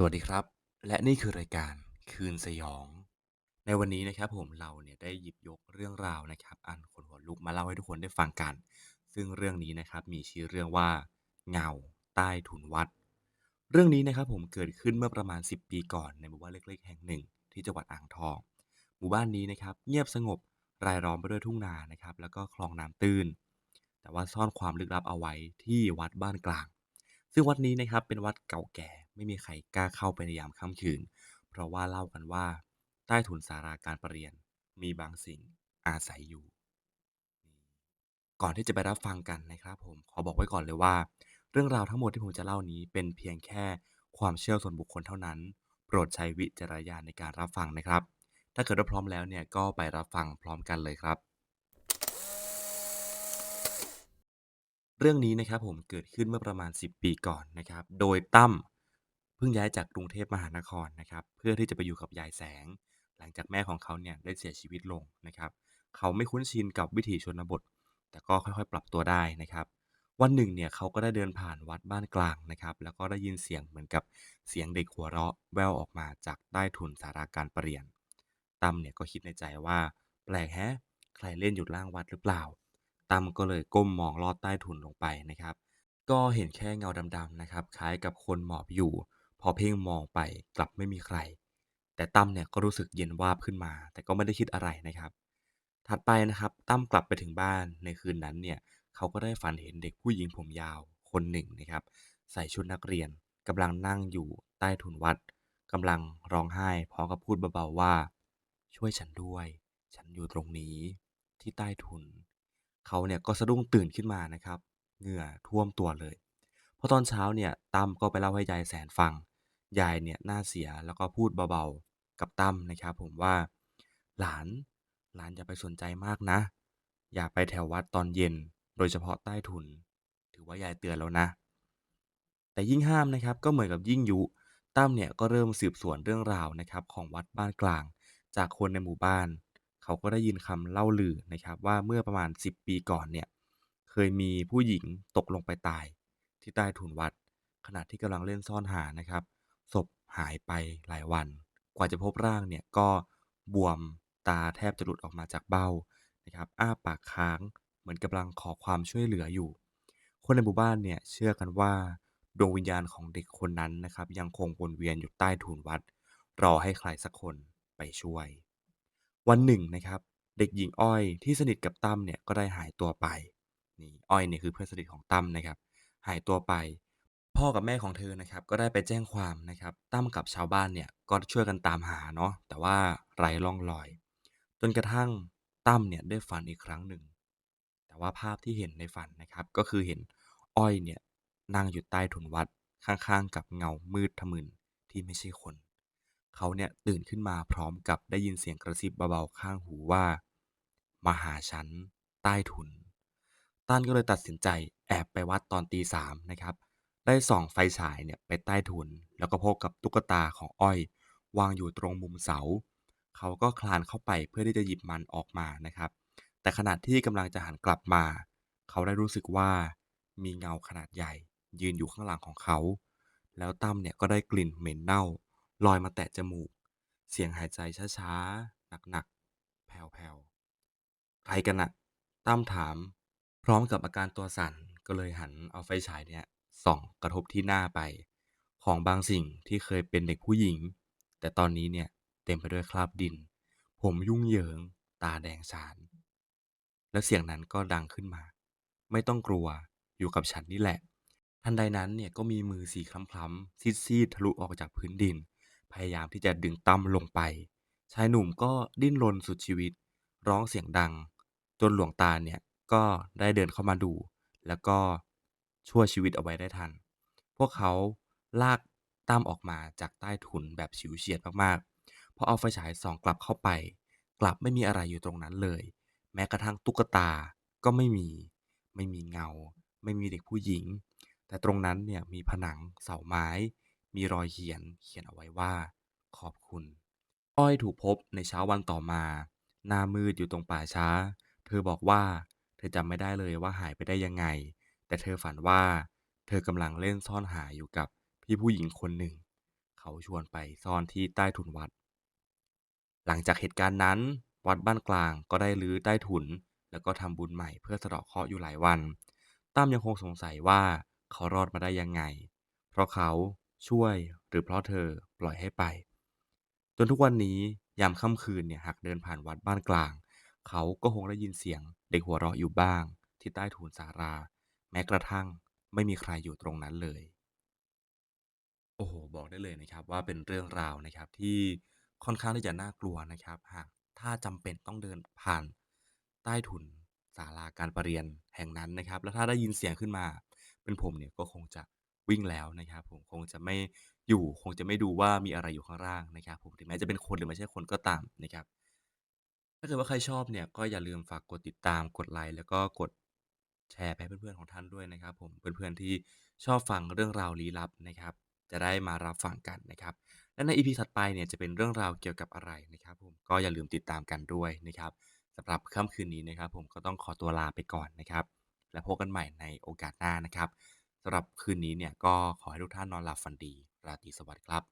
สวัสดีครับ และนี่คือรายการคืนสยอง ในวันนี้นะครับผมเราเนี่ยได้หยิบยกเรื่องราวนะครับ อันขนหัวลุกมาเล่าให้ทุกคนได้ฟังกัน ซึ่งเรื่องนี้นะครับมีชื่อเรื่องว่า เงาใต้ถุนวัด เรื่องนี้นะครับผมเกิดขึ้นเมื่อประมาณ 10 ปีก่อนในหมู่บ้านเล็กๆ แห่งหนึ่ง ที่จังหวัดอ่างทอง หมู่บ้านนี้นะครับ เงียบสงบรายล้อมไปด้วยทุ่งนานะครับ แล้วก็คลองน้ำตื้น แต่ว่าซ่อนความลึกลับเอาไว้ที่วัดบ้านกลาง ซึ่งวัดนี้นะครับเป็นวัดเก่าแก่ไม่มีใครกล้าเข้าไปในยามค่ำคืน เพราะว่าเล่ากันว่า ใต้ถุนศาลาการประเรียนมีบางสิ่งอาศัยอยู่ ก่อนที่จะไปรับฟังกันนะครับ ผมขอบอกไว้ก่อนเลยว่า เรื่องราวทั้งหมดที่ผมจะเล่านี้เป็นเพียงแค่ความเชื่อส่วนบุคคลเท่านั้น โปรดใช้วิจารณญาณในการรับฟังนะครับ ถ้าเกิดว่าพร้อมแล้วเนี่ยก็ไปรับฟังพร้อมกันเลยครับ เรื่องนี้นะครับผมเกิดขึ้นเมื่อประมาณ 10 ปีก่อนนะครับ โดยตั้มเพิ่งย้ายจากกรุงเทพมหานครนะครับ เพื่อที่จะไปอยู่กับยายแสง หลังจากแม่ของเขาเนี่ยได้เสียชีวิตลงนะครับ เขาไม่คุ้นชินกับวิถีชนบท แต่ก็ค่อยๆ ปรับตัวได้นะครับ วันหนึ่งเนี่ยเขาก็ได้เดินผ่านวัดบ้านกลางนะครับ แล้วก็ได้ยินเสียงเหมือนกับเสียงเด็กหัวเราะแววออกมาจากใต้ถุนศาลาการประเรียนตั้มเนี่ยก็คิดในใจว่า แปลกแฮะ ใครเล่นอยู่ล่างวัดหรือเปล่า ตั้มก็เลยก้มมองลอดใต้ถุนลงไปนะครับ ก็เห็นแค่เงาดำๆนะครับ คล้ายกับคนหมอบอยู่ พอเพ่งมองไปกลับไม่มีใคร แต่ตั้มเนี่ยก็รู้สึกเย็นวาบขึ้นมา แต่ก็ไม่ได้คิดอะไรนะครับ ถัดไปนะครับ ตั้มกลับไปถึงบ้านในคืนนั้นเนี่ยเขาก็ได้ฝันเห็นเด็กผู้หญิงผมยาวคนหนึ่งนะครับ ใส่ชุดนักเรียนกำลังนั่งอยู่ใต้ถุนวัดกำลังร้องไห้พร้อมกับพูดเบาๆว่า ช่วยฉันด้วย ฉันอยู่ตรงนี้ที่ใต้ถุน เขาเนี่ยก็สะดุ้งตื่นขึ้นมานะครับ เหงื่อท่วมตัวเลยพอตอนเช้าเนี่ยตั้มก็ไปเล่าให้ยายแสนฟัง ยายเนี่ยหน้าเสียแล้วก็พูดเบาๆกับตั้มนะครับ ผมว่า หลานหลานอย่าไปสนใจมากนะ อย่าไปแถววัดตอนเย็น โดยเฉพาะใต้ถุน ถือว่ายายเตือนแล้วนะ แต่ยิ่งห้ามนะครับก็เหมือนกับยิ่งยุตั้มเนี่ยก็เริ่มสืบสวนเรื่องราวนะครับของวัดบ้านกลาง จากคนในหมู่บ้าน เขาก็ได้ยินคำเล่าลือนะครับว่าเมื่อประมาณ 10 ปีก่อนเนี่ยเคยมีผู้หญิงตกลงไปตาย ที่ใต้ถุนวัด ขณะที่กำลังเล่นซ่อนหานะครับศพหายไปหลายวัน กว่าจะพบร่างเนี่ยก็บวมตาแทบจะหลุดออกมาจากเบ้านะครับอ้าปากค้างเหมือนกำลังขอความช่วยเหลืออยู่ คนในหมู่บ้านเนี่ยเชื่อกันว่าดวงวิญญาณของเด็กคนนั้นนะครับยังคงวนเวียนอยู่ใต้ถุนวัด รอให้ใครสักคนไปช่วย วันหนึ่งนะครับ เด็กหญิงอ้อยที่สนิทกับตั้มเนี่ยก็ได้หายตัวไปนี่อ้อยเนี่ยคือเพื่อนสนิทของตั้มนะครับ หายตัวไป พ่อกับแม่ของเธอนะครับ ก็ได้ไปแจ้งความนะครับตั้มกับชาวบ้านเนี่ยก็ช่วยกันตามหาเนาะแต่ว่าไร้ร่องรอย จนกระทั่งตั้มเนี่ยได้ฝันอีกครั้งหนึ่ง แต่ว่าภาพที่เห็นในฝันนะครับ ก็คือเห็นอ้อยเนี่ยนั่งอยู่ใต้ถุนวัดข้างๆ กับเงามืดทะมึนที่ไม่ใช่คน เขาเนี่ยตื่นขึ้นมาพร้อมกับได้ยินเสียงกระซิบเบาๆข้างหูว่า มาหาฉันใต้ถุนตั้นก็เลยตัดสินใจแอบไปวัดตอนตีสามนะครับ ได้ส่องไฟฉายเนี่ยไปใต้ถุน แล้วก็พบกับตุ๊กตาของอ้อย วางอยู่ตรงมุมเสา เขาก็คลานเข้าไปเพื่อที่จะหยิบมันออกมานะครับ แต่ขณะที่กำลังจะหันกลับมา เขาได้รู้สึกว่ามีเงาขนาดใหญ่ ยืนอยู่ข้างหลังของเขา แล้วตั้มเนี่ยก็ได้กลิ่นเหม็นเน่า ลอยมาแตะจมูก เสียงหายใจช้าๆ หนักๆ แผ่วๆ ใครกันน่ะตั้มถาม พร้อมกับอาการตัวสั่นก็เลยหันเอาไฟฉายเนี่ยส่องกระทบที่หน้าไป ของบางสิ่งที่เคยเป็นเด็กผู้หญิง แต่ตอนนี้เนี่ยเต็มไปด้วยคราบดิน ผมยุ่งเหยิง ตาแดงฉาน แล้วเสียงนั้นก็ดังขึ้นมา ไม่ต้องกลัวอยู่กับฉันนี่แหละ ทันใดนั้นเนี่ยก็มีมือสีคล้ำๆซีดๆทะลุออกจากพื้นดิน พยายามที่จะดึงตั้มลงไป ชายหนุ่มก็ดิ้นรนสุดชีวิต ร้องเสียงดัง จนหลวงตาเนี่ยก็ได้เดินเข้ามาดู แล้วก็ช่วยชีวิตเอาไว้ได้ทัน พวกเขาลากตั้มออกมาจากใต้ถุนแบบฉิวเฉียดมากๆ พอเอาไฟฉายส่องกลับเข้าไป กลับไม่มีอะไรอยู่ตรงนั้นเลย แม้กระทั่งตุ๊กตาก็ไม่มี ไม่มีเงา ไม่มีเด็กผู้หญิง แต่ตรงนั้นเนี่ยมีผนังเสาไม้ มีรอยเขียนเขียนเอาไว้ว่า ขอบคุณ อ้อยถูกพบในเช้าวันต่อมา หน้ามืดอยู่ตรงป่าช้า เธอบอกว่า เธอจำไม่ได้เลยว่าหายไปได้ยังไง แต่เธอฝันว่า เธอกำลังเล่นซ่อนหาอยู่กับพี่ผู้หญิงคนหนึ่ง เขาชวนไปซ่อนที่ใต้ถุนวัด หลังจากเหตุการณ์นั้น วัดบ้านกลางก็ได้รื้อใต้ถุน แล้วก็ทำบุญใหม่เพื่อสะเดาะเคราะห์อยู่หลายวันตั้มยังคงสงสัยว่าเขารอดมาได้ยังไง เพราะเขา ช่วยหรือเพราะเธอปล่อยให้ไป จนทุกวันนี้ยามค่ำคืนเนี่ยหากเดินผ่านวัดบ้านกลาง เขาก็คงได้ยินเสียงเด็กหัวเราะอยู่บ้าง ที่ใต้ถุนศาลา แม้กระทั่งไม่มีใครอยู่ตรงนั้นเลย โอ้โฮบอกได้เลยนะครับว่าเป็นเรื่องราวนะครับที่ค่อนข้างที่จะน่ากลัวนะครับหากถ้าจำเป็นต้องเดินผ่านใต้ถุนศาลาการประเรียนแห่งนั้นนะครับ แล้วถ้าได้ยินเสียงขึ้นมา เป็นผมเนี่ยก็คงจะ วิ่งแล้วนะครับผม คงจะไม่อยู่ คงจะไม่ดูว่ามีอะไรอยู่ข้างล่างนะครับผม ถึงแม้จะเป็นคนหรือไม่ใช่คนก็ตามนะครับ ถ้าเกิดว่าใครชอบเนี่ย ก็อย่าลืมฝากกดติดตาม กดไลค์ แล้วก็กดแชร์ไปให้เพื่อนๆของท่านด้วยนะครับ ผม เพื่อนๆที่ชอบฟังเรื่องราวลี้ลับนะครับ จะได้มารับฟังกันนะครับ และใน EP ถัดไปเนี่ยจะเป็นเรื่องราวเกี่ยวกับอะไรนะครับ ผม ก็อย่าลืมติดตามกันด้วยนะครับสำหรับค่ำคืนนี้นะครับ ผมก็ต้องขอตัวลาไปก่อนนะครับ แล้วพบกันใหม่ในโอกาสหน้านะครับ สำหรับคืนนี้เนี่ยก็ขอให้ทุกท่านนอนหลับฝันดี ราตรีสวัสดิ์ครับ